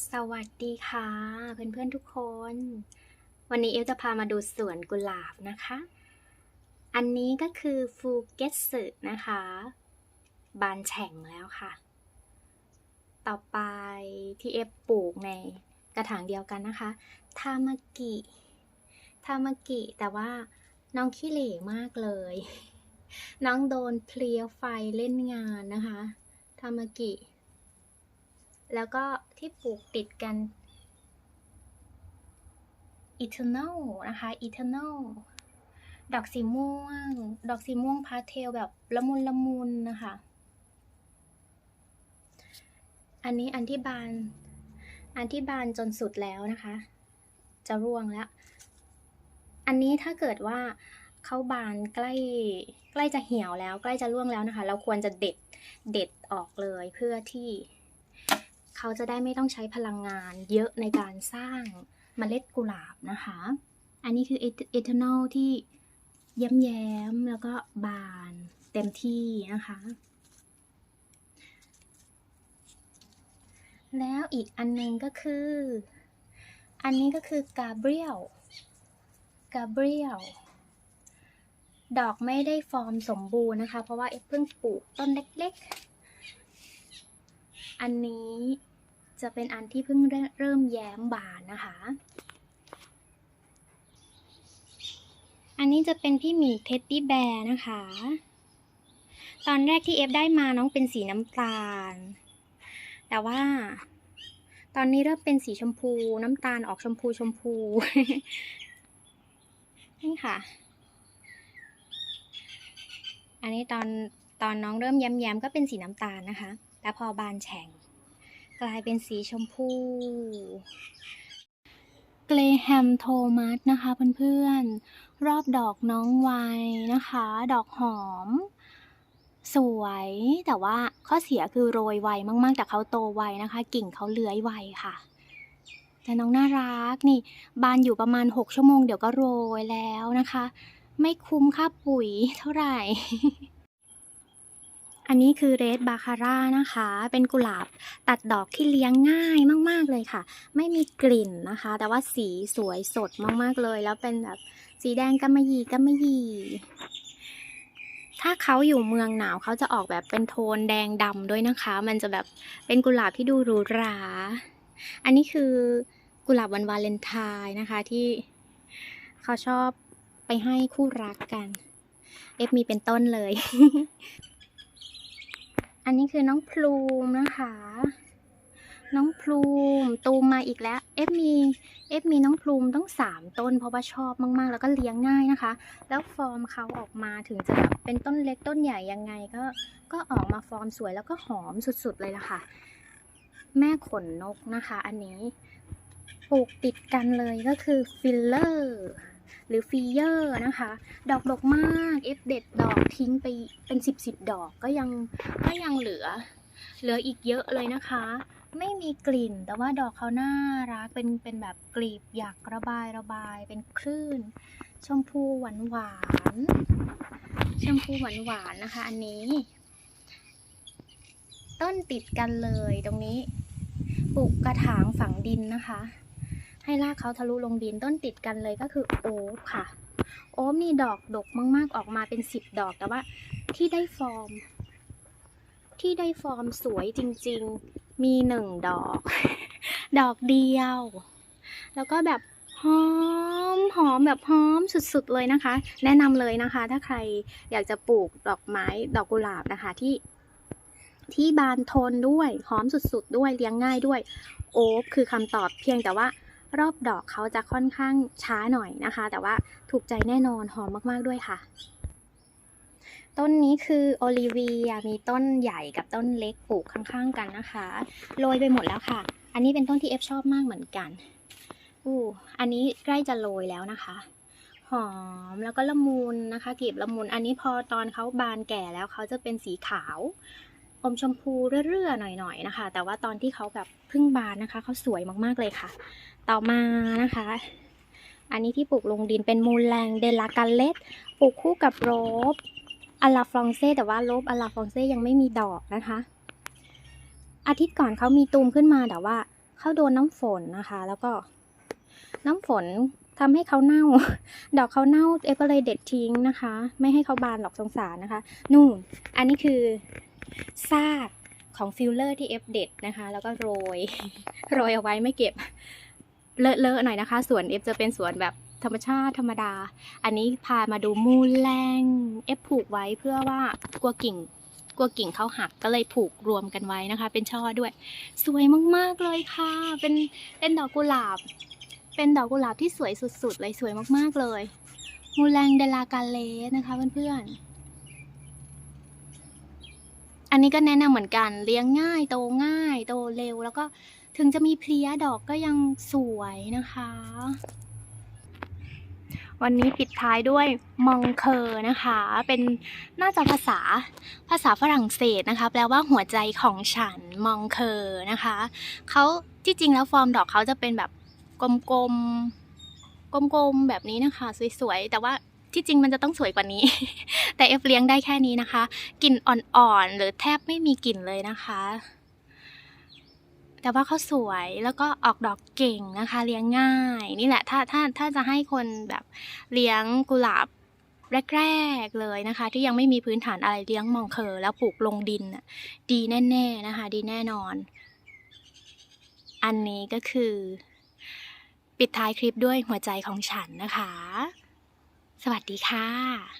สวัสดีค่ะ เพื่อนๆทุกคน วันนี้เอลจะพามาดูสวนกุหลาบนะคะ อันนี้ก็คือฟูเกตสึนะคะ บานแฉ่งแล้วค่ะ ต่อไปที่เอฟปลูกในกระถางเดียวกันนะคะ ทามากิ ทามากิ แต่ว่าน้องขี้เหร่มากเลย น้องโดนเพลียไฟเล่นงานนะคะ ทามากิ แล้วก็ที่ปลูกติดกัน Eternal นะคะ Eternal ดอกสีม่วง ดอกสีม่วงพาเทลแบบละมุนละมุนนะคะ อันนี้อันที่บาน อันที่บานจนสุดแล้วนะคะ จะร่วงแล้ว อันนี้ถ้าเกิดว่าเข้าบานใกล้ใกล้จะเหี่ยวแล้ว ใกล้จะร่วงแล้วนะคะ เราควรจะเด็ดเด็ดออกเลยเพื่อที่ เขาจะได้ไม่ต้องใช้พลังงานเยอะในการสร้างเมล็ดกุหลาบนะคะ อันนี้คือเอทานอลที่แย้มๆแล้วก็บานเต็มที่นะคะ แล้วอีกอันหนึงก็คือ อันนี้ก็คือกาเบรียลกาเบรียลดอกไม่ได้ฟอร์มสมบูรณ์นะคะ เพราะว่าเอฟเพิ่งปลูกต้นเล็กๆ อันนี้จะเป็นอันที่เพิ่งเริ่มแย้มบานนะคะ อันนี้จะเป็นพี่หมีเท็ดดี้แบร์นะคะ ตอนแรกที่เอฟได้มาน้องเป็นสีน้ำตาล แต่ว่าตอนนี้เริ่มเป็นสีชมพูน้ำตาลออกชมพูชมพูนี่ค่ะ อันนี้ตอนตอนน้องเริ่มแย้มๆก็เป็นสีน้ำตาลนะคะ แล้วพอบานแฉ่ง กลายเป็นสีชมพู เกรแฮมโทมัสนะคะเพื่อนๆ รอบดอกน้องไวนะคะ ดอกหอม สวยแต่ว่าข้อเสียคือโรยไวมากๆ แต่เขาโตไวนะคะ กิ่งเขาเลื้อยไวค่ะแต่น้องน่ารักนี่ บานอยู่ประมาณ 6 ชั่วโมงเดี๋ยวก็โรยแล้วนะคะ ไม่คุ้มค่าปุ๋ยเท่าไหร่ อันนี้คือเรดบาคาร่านะคะ เป็นกุหลาบตัดดอกที่เลี้ยงง่ายมาก ๆ เลยค่ะ ไม่มีกลิ่นนะคะ แต่ว่าสีสวยสดมากๆเลย แล้วเป็นแบบสีแดงกำมะหยี่กำมะหยี่ถ้าเขาอยู่เมืองหนาวเขาจะออกแบบเป็นโทนแดงดำด้วยนะคะ มันจะแบบเป็นกุหลาบที่ดูหรูหรา อันนี้คือกุหลาบวันวาเลนไทน์นะคะที่เขาชอบไปให้คู่รักกัน เอฟมีเป็นต้นเลย อันนี้คือน้องพลูมนะคะ น้องพลูมตูมมาอีกแล้ว เอฟมีเอฟมีน้องพลูมต้องสามต้น เพราะว่าชอบมากๆ แล้วก็เลี้ยงง่ายนะคะ แล้วฟอร์มเขาออกมาถึงจะแบบเป็นต้นเล็กต้นใหญ่ยังไงก็ ก็ออกมาฟอร์มสวยแล้วก็หอมสุดๆเลยล่ะค่ะ แม่ขนนกนะคะ อันนี้ปลูกติดกันเลยก็คือฟิลเลอร์ หรือฟีเยอร์นะคะ ดอกดกมากเอฟเด็ดดอกทิ้งไปเป็นสิบสิบดอกก็ยังก็ยังเหลือ เหลืออีกเยอะเลยนะคะ ไม่มีกลิ่น แต่ว่าดอกเขาน่ารักเป็นเป็นแบบกลีบอยากระบายระบายเป็นคลื่น ชมพูหวานหวานชมพูหวานหวานนะคะ อันนี้ ต้นติดกันเลยตรงนี้ปลูกกระถางฝังดินนะคะ ให้รากเขาทะลุลงดินต้นติดกันเลยก็คือโอ๊บค่ะ โอ๊บมีดอกดกมากๆออกมาเป็นสิบดอกแต่ว่าที่ได้ฟอร์ม ที่ได้ฟอร์มสวยจริง ๆ มีหนึ่งดอก ดอกเดียว แล้วก็แบบหอมหอมแบบหอมสุดๆเลยนะคะ แนะนำเลยนะคะ ถ้าใครอยากจะปลูกดอกไม้ดอกกุหลาบนะคะที่ที่บานทนด้วย หอมสุดๆ ด้วย เลี้ยงง่ายด้วย โอ๊บคือคำตอบเพียงแต่ว่า รอบดอกเขาจะค่อนข้างช้าหน่อยนะคะ แต่ว่าถูกใจแน่นอนหอมมากๆด้วยค่ะ ต้นนี้คือโอลิเวียมีต้นใหญ่กับต้นเล็กปลูกข้างๆกันนะคะโรยไปหมดแล้วค่ะ อันนี้เป็นต้นที่เอฟชอบมากเหมือนกันอู้อันนี้ใกล้จะโรยแล้วนะคะ หอมแล้วก็ละมุนนะคะกลีบละมุนอันนี้พอตอนเขาบานแก่แล้วเขาจะเป็นสีขาว อมชมพูเรื่อๆหน่อยๆนะคะ แต่ว่าตอนที่เขาแบบพิ่งบานนะคะเขาสวยมากๆเลยค่ะ ต่อมานะคะ อันนี้ที่ปลูกลงดินเป็นมูลแรงเดลากาเลตปลูกคู่กับโรบอลาฟรองเซ่แต่ว่าโรบอลาฟรองเซ่ยังไม่มีดอกนะคะ อาทิตย์ก่อนเขามีตูมขึ้นมาแต่ว่าเขาโดนน้ำฝนนะคะ แล้วก็น้ำฝนทำให้เขาเน่า ดอกเขาเน่าเอฟก็เลยเด็ดทิ้งนะคะ ไม่ให้เขาบานหรอกสงสารนะคะ นู่น อันนี้คือ ซากของฟิลเลอร์ที่เอฟเด็ดนะคะ แล้วก็โรย โรยเอาไว้ไม่เก็บ เลอะๆหน่อยนะคะสวนเอฟจะเป็นสวนแบบธรรมชาติธรรมดา อันนี้พามาดูมูลแรงเอฟผูกไว้เพื่อว่ากลัวกิ่งกลัวกิ่งเขาหักก็เลยผูกรวมกันไว้นะคะ เป็นช่อด้วย สวยมากๆเลยค่ะ เป็นเป็นดอกกุหลาบ เป็นดอกกุหลาบที่สวยสุดๆเลยสวยมากๆเลย มูแรงเดลากาเลสนะคะเพื่อนๆ อันนี้ก็แนะนำเหมือนกันเลี้ยงง่ายโตง่าย โตเร็ว แล้วก็ถึงจะมีเพลียดอกก็ยังสวยนะคะ วันนี้ปิดท้ายด้วยมองเคอร์นะคะ เป็นน่าจะภาษาภาษาฝรั่งเศสนะคะ แปลว่าหัวใจของฉันมองเคอร์นะคะเขาที่จริงแล้วฟอร์มดอกเขาจะเป็นแบบกลมๆกลมๆแบบนี้นะคะ สวยๆ แต่ว่า ที่จริงมันจะต้องสวยกว่านี้ แต่เอฟเลี้ยงได้แค่นี้นะคะ กลิ่นอ่อนๆ หรือแทบไม่มีกลิ่นเลยนะคะ แต่ว่าเขาสวยแล้วก็ออกดอกเก่งนะคะ เลี้ยงง่าย นี่แหละ ถ้าถ้าถ้าจะให้คนแบบเลี้ยงกุหลาบแรกๆเลยนะคะ ที่ยังไม่มีพื้นฐานอะไรเลี้ยงมองเคอแล้วปลูกลงดินดีแน่ๆนะคะ ดีแน่นอน อันนี้ก็คือ ปิดท้ายคลิปด้วยหัวใจของฉันนะคะ สวัสดีค่ะ